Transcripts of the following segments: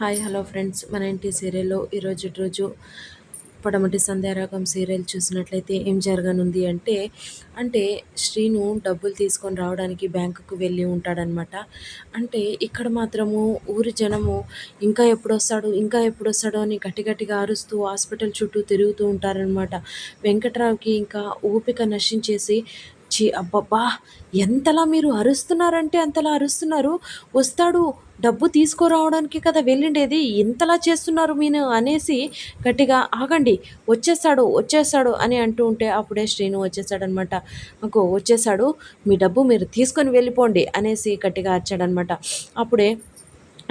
Hi hello friends. మన ఇంటి సీరియల్లో ఈరోజు రోజు పడమటి సంధ్యారాగం సీరియల్ చూసినట్లయితే ఏం జరగనుంది అంటే అంటే శ్రీను డబ్బులు తీసుకొని రావడానికి బ్యాంకుకు వెళ్ళి ఉంటాడనమాట. అంటే ఇక్కడ మాత్రము ఊరి జనము ఇంకా ఎప్పుడు వస్తాడు ఇంకా ఎప్పుడు అని గట్టి గట్టిగా అరుస్తూ హాస్పిటల్ చుట్టూ తిరుగుతూ ఉంటారనమాట. వెంకట్రావుకి ఇంకా ఊపిక నశించేసి చి అబ్బబ్బా ఎంతలా మీరు అరుస్తున్నారంటే అంతలా అరుస్తున్నారు. వస్తాడు డబ్బు తీసుకురావడానికి కదా వెళ్ళిండేది. ఇంతలా చేస్తున్నారు మీరు అనేసి గట్టిగా ఆగండి వచ్చేస్తాడు వచ్చేస్తాడు అని అంటూ ఉంటే అప్పుడే శ్రీను వచ్చేసాడనమాట నాకు వచ్చేసాడు మీ డబ్బు మీరు తీసుకొని వెళ్ళిపోండి అనేసి గట్టిగా వచ్చాడనమాట అప్పుడే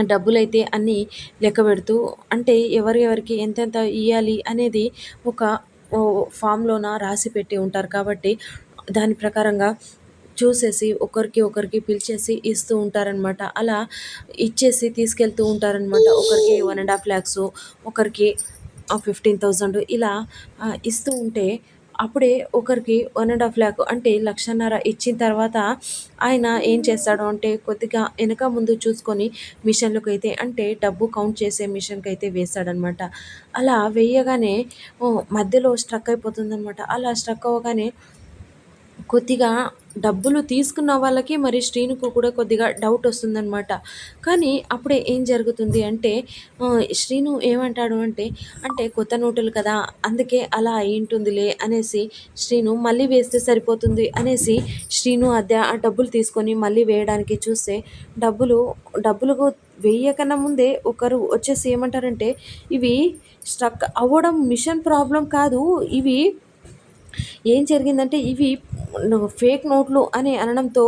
డబ్బులైతే అన్నీ లెక్క పెడుతూ అంటే ఎవరు ఎవరికి ఎంతెంత ఇవ్వాలి అనేది ఒక ఫామ్లోన రాసి పెట్టి ఉంటారు కాబట్టి దాని ప్రకారంగా చూసేసి ఒకరికి ఒకరికి పిలిచేసి ఇస్తూ ఉంటారనమాట అలా ఇచ్చేసి తీసుకెళ్తూ ఉంటారనమాట ఒకరికి వన్ అండ్ హాఫ్ ల్యాక్స్ ఒకరికి ఫిఫ్టీన్ థౌజండ్ ఇలా ఇస్తూ ఉంటే అప్పుడే ఒకరికి వన్ అండ్ హాఫ్ ల్యాక్ అంటే లక్షన్నర ఇచ్చిన తర్వాత ఆయన ఏం చేస్తాడు అంటే కొద్దిగా వెనక ముందు చూసుకొని మిషన్లకు అయితే అంటే డబ్బు కౌంట్ చేసే మిషన్కి అయితే వేస్తాడనమాట అలా వేయగానే మధ్యలో స్ట్రక్ అయిపోతుందనమాట అలా స్ట్రక్ అవ్వగానే కొద్దిగా డబ్బులు తీసుకున్న వాళ్ళకి మరి శ్రీనుకు కూడా కొద్దిగా డౌట్ వస్తుందనమాట కానీ అప్పుడే ఏం జరుగుతుంది అంటే శ్రీను ఏమంటాడు అంటే అంటే కొత్త నోటులు కదా అందుకే అలా అయి ఉంటుందిలే అనేసి శ్రీను మళ్ళీ వేస్తే సరిపోతుంది అనేసి శ్రీను అద్దె ఆ డబ్బులు తీసుకొని మళ్ళీ వేయడానికి చూస్తే డబ్బులు డబ్బులకు వేయకన్నా ముందే ఒకరు వచ్చేసి ఏమంటారంటే ఇవి స్ట్రక్ అవ్వడం మిషన్ ప్రాబ్లం కాదు ఇవి ఏం జరిగిందంటే ఇవి ఫేక్ నోట్లు అని అనడంతో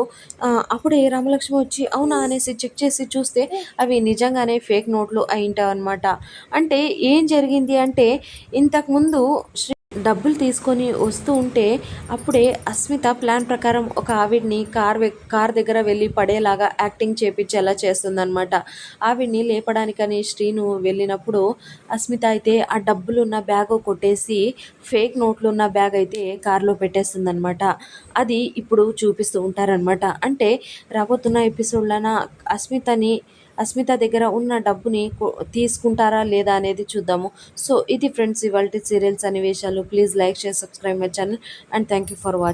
అప్పుడే రామలక్ష్మి వచ్చి అవునా? అనేసి చెక్ చేసి చూస్తే అవి నిజంగానే ఫేక్ నోట్లు అయింటావు అనమాట అంటే ఏం జరిగింది అంటే ఇంతకుముందు శ్రీ డబ్బులు తీసుకొని వస్తూ ఉంటే అప్పుడే అస్మిత ప్లాన్ ప్రకారం ఒక ఆవిడ్ని కార్ కార్ దగ్గర వెళ్ళి పడేలాగా యాక్టింగ్ చేపించేలా చేస్తుందనమాట ఆవిడ్ని లేపడానికని శ్రీను వెళ్ళినప్పుడు అస్మిత అయితే ఆ డబ్బులు ఉన్న బ్యాగ్ కొట్టేసి ఫేక్ నోట్లున్న బ్యాగ్ అయితే కారులో పెట్టేస్తుందనమాట అది ఇప్పుడు చూపిస్తూ ఉంటారనమాట అంటే రాబోతున్న ఎపిసోడ్లన అస్మితని అస్మిత దగ్గర ఉన్న డబ్బుని తీసుకుంటారా లేదా అనేది చూద్దాము. సో ఇది ఫ్రెండ్స్ ఇవాళ serials అనివేశాలు please like share subscribe my channel and thank you for watching